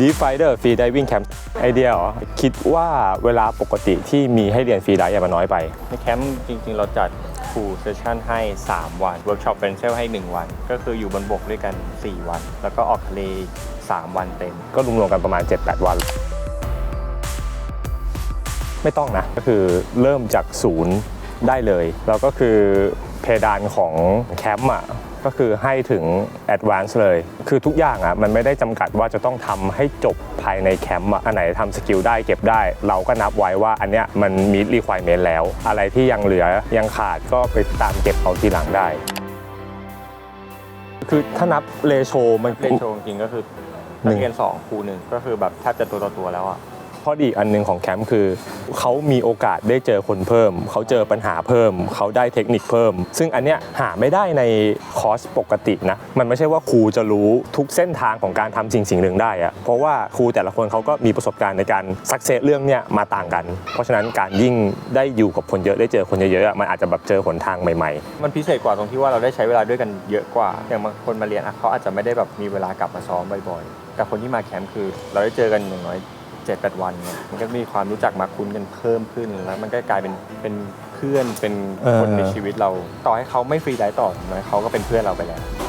Deep Fighter Free Diving Camp ไอเดียเหรอ คิดว่าเวลาปกติที่มีให้เรียนฟรีไดฟ์มันน้อยไป ในแคมป์จริงๆ เราจัด full session ให้ 3 วันเวิร์กช็อปเป็นเซลให้ 1 วัน ก็คืออยู่บนบกด้วยกัน 4 วัน แล้วก็ออกทะเล 3 วันเต็ม ก็รวมๆกันประมาณ 7-8 วัน ไม่ต้องนะ ก็คือเริ่มจากศูนย์ได้เลย แล้วก็คือเพดานของแคมป์อะ ก็คือให้ถึง Advance เลย คือทุกอย่างอะมันไม่ได้จำกัดว่าจะต้องทำให้จบภายในแคมป์อะอันไหนทำสกิลได้เก็บได้ เราก็นับไว้ว่าอันเนี้ยมันมี requirement แล้ว อะไรที่ยังเหลือยังขาดก็ไปตามเก็บเอาทีหลังได้ คือถ้านับเลโชมัน เรโชจริงๆก็คือนักเรียน2ครูหนึ่งก็คือแบบแทบจะตัวต่อตัวแล้วอะ ข้อดีอีกอันหนึ่งของแคมป์คือ เขามีโอกาสได้เจอคนเพิ่ม เขาเจอปัญหาเพิ่ม เขาได้เทคนิคเพิ่ม ซึ่งอันเนี้ยหาไม่ได้ในคอร์สปกตินะ มันไม่ใช่ว่าครูจะรู้ทุกเส้นทางของการทำสิ่งสิ่งหนึ่งได้อะเพราะว่าครูแต่ละคนเขาก็มีประสบการณ์ในการสักเซสเรื่องเนี้ยมาต่างกัน เพราะฉะนั้นการยิ่งได้อยู่กับคนเยอะได้เจอคนเยอะๆอะมันอาจจะแบบเจอหนทางใหม่มันพิเศษกว่าตรงที่ว่าเราได้ใช้เวลาด้วยกันเยอะกว่า อย่างบางคนมาเรียนอะเขาอาจจะไม่ได้แบบมีเวลากลับมาซ้อมบ่อยๆ แต่คนที่มาแคมป์คือ เราได้เจอกันอย่างน้อย เจ็ดแปดวันเนี่ยมันก็มีความรู้จักมาคุ้นกันเพิ่มขึ้นแล้วมันก็กลายเป็นเป็นเพื่อนเป็นคนในชีวิตเรา ต่อให้เขาไม่ฟรีไดฟ์ต่ออย่างน้อยเขาก็เป็นเพื่อนเราไปแล้วๆ